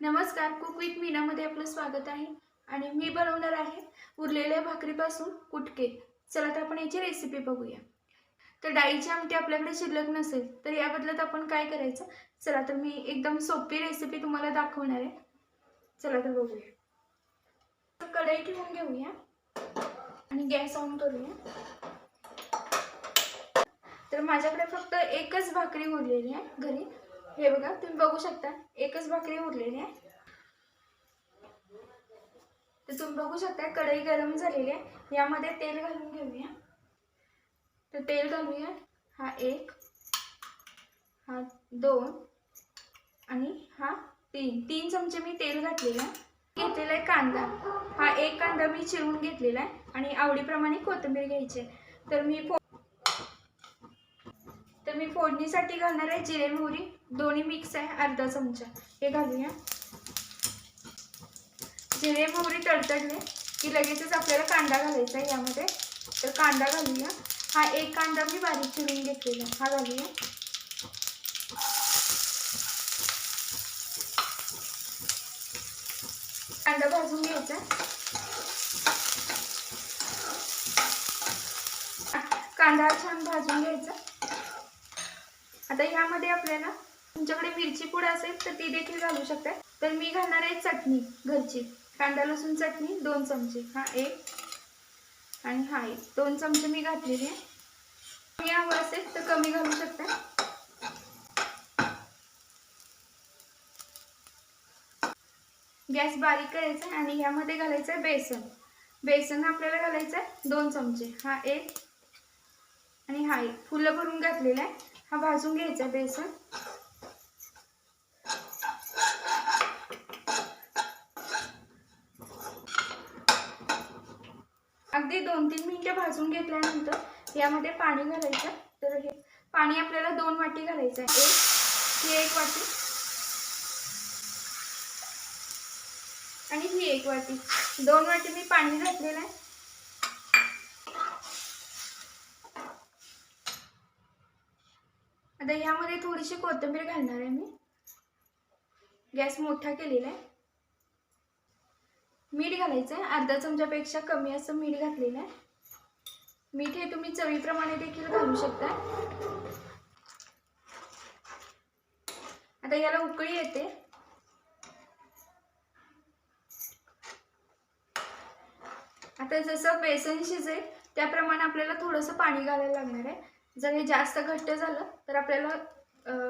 नमस्कार cook with मीनामध्ये आपलं स्वागत आहे. आणि मी बनवणार आहे उरलेल्या भाकरीपासून कुटके. चला तर आपण याची रेसिपी बघूया. तर डाळीची आमटी आपल्याकडे शिल्लक नसेल तर या बदल्यात आपण काय करायचं? चला तर मी एकदम सोपी रेसिपी तुम्हाला दाखवणार आहे. चला तर बघूया. कढई ठेवून घेऊया. आणि गॅस ऑन करूया. तर माझ्याकडे फक्त एकच भाकरी उरलेली आहे घरी. हे बघा तुम्ही बघू शकता एकच भाकरी उरलेली आहे. तर तुम्ही बघू शकता कढई गरम झालेली आहे. यामध्ये तेल घालून घेऊया. तर तेल घालूया. हा एक हा दोन आणि हा तीन. तीन चमचे मी तेल घातलेलं आहे. घेतलेला आहे कांदा. हा एक कांदा मी चिरून घेतलेला आहे. आणि आवडीप्रमाणे कोथिंबीर घ्यायची आहे. तर मी फो तर मी फोडणीसाठी घालणार आहे जिरे मोहरी. दोन्ही मिक्स आहे अर्धा चमचा. हे घालूया. जिरे मोहरी तडतडले की लगेचच आपल्याला कांदा घालायचा आहे यामध्ये. तर कांदा घालूया. हा एक कांदा मी बारीक चिरून घेतलेला हा घालूया. कांदा भाजून घ्यायचा. कांदा छान भाजून घ्यायचा. आता यामध्ये आपल्याला तुमच्याकडे मिरची पूड असेल तर ती देखील घालू शकता. तर मी घालणार आहे चटणी घरची. कांदा लसूण चटणी दोन चमचे. हा एक आणि हा एक. दोन चमचे मी घातलेली आहे. कमी हवं असेल तर कमी घालू शकता. गॅस बारीक करायचा आणि ह्यामध्ये घालायचं आहे बेसन. बेसन आपल्याला घालायचं आहे दोन चमचे. हा एक आणि हा एक. फुलं भरून घातलेलं आहे. हा भाजून घ्यायचा बेसन. अगदी दोन तीन मिनिटं भाजून घेतल्यानंतर यामध्ये पाणी घालायचं. तर हे पाणी आपल्याला दोन वाटी घालायचं आहे. एक ही एक वाटी. आणि ही एक वाटी. दोन वाटी मी पाणी घातलेलं आहे. आता थोडीशी कोथिंबीर घालणार आहे मी. गॅस मोठा केलेला आहे. मीठ घालायचं आहे अर्धा चमच्यापेक्षा कमी असं मीठ घातलेलं आहे. मीठ हे तुम्ही चवीप्रमाणे देखील घालू शकता. आता याला उकळी येते. आता जसं बेसन शिजेल त्याप्रमाणे आपल्याला थोडंसं पाणी घालायला लागणार आहे. जर हे जास्त घट्ट झालं तर आपल्याला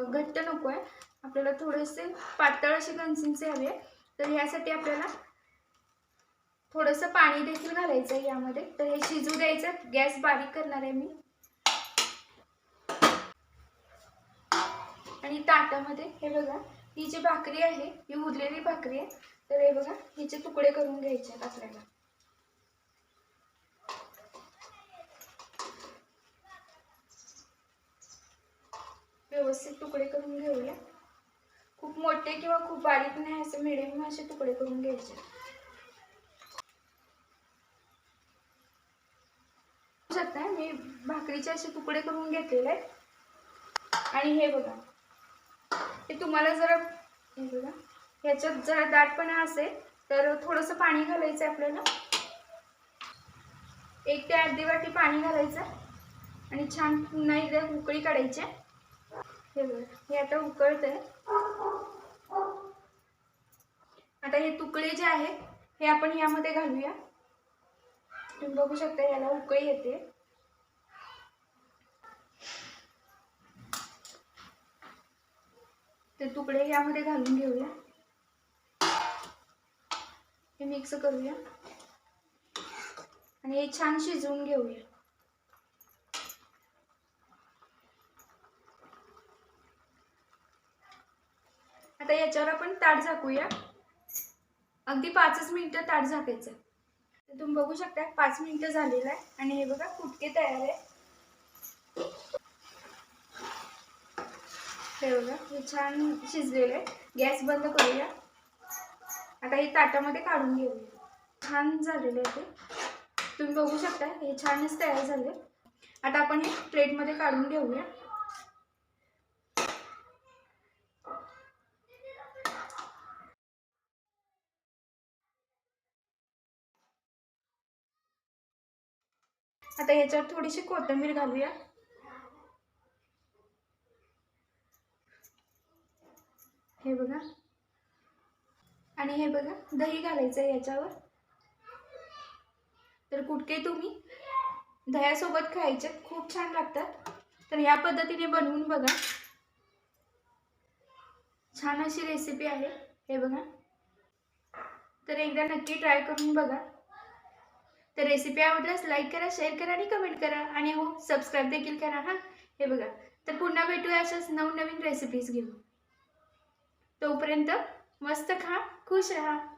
घट्ट नको आहे आपल्याला थोडेसे पातळ अशी कन्सिनचे हवी आहे तर यासाठी आपल्याला थोडंसं पाणी देखील घालायचं आहे यामध्ये. तर हे शिजू द्यायचं. गॅस बारीक करणार आहे मी. आणि ताटामध्ये हे बघा ही जी भाकरी आहे ही उरलेली भाकरी आहे. तर हे बघा हिचे तुकडे करून घ्यायचे आहेत आपल्याला. व्यवस्थित तुकडे करून घेऊया. खूप मोठे किंवा खूप बारीक नाही असे मिडियम असे तुकडे करून घ्यायचे. मी भाकरीचे असे तुकडे करून घेतलेले आहेत. आणि हे बघा. हे तुम्हाला जरा हे बघा. ह्याच्यात जरा दाटपणा असेल तर थोडंसं पाणी घालायचं आहे आपल्याला. एक ते अर्धी वाटी पाणी घालायचं. आणि छान पुन्हा एकदा उकळी काढायची. हे बघा हे आता उकळतंय. आता हे तुकडे जे आहेत हे आपण यामध्ये घालूया. तुम्ही बघू शकता याला उकळी येते. ते तुकडे यामध्ये घालून घेऊया. हे मिक्स करूया. आणि हे छान शिजवून घेऊया. आता याच्यावर आपण ताट झाकूया. अगदी पाचच मिनिटं ताट झाकायचं. तर तुम्ही बघू शकता पाच मिनिटं झालेलं आहे. आणि हे बघा कुटके तयार आहे. हे बघा हे छान शिजलेलं आहे. गॅस बंद करूया. आता हे ताटामध्ये काढून घेऊया. छान झालेलं आहे ते. तुम्ही बघू शकता हे छानच तयार झाले आता आपण हे प्लेटमध्ये काढून घेऊया. आता याच्यावर थोडीशी कोथिंबीर घालूया. हे बघा. आणि हे बघा दही घालायचं आहे याच्यावर. तर कुटके तुम्ही? दह्यासोबत खायचे खूप छान लागतात. तर ह्या पद्धतीने बनवून बघा. छान अशी रेसिपी आहे. हे बघा. तर एकदा नक्की ट्राय करून बघा. तर रेसिपी आवडल्यास लाईक करा शेअर करा आणि कमेंट करा. आणि हो सबस्क्राईब देखील करा हां. हे बघा. तर पुन्हा भेटूया अशाच नवनवीन रेसिपीज घेऊन. तोपर्यंत मस्त खा खुश राहा.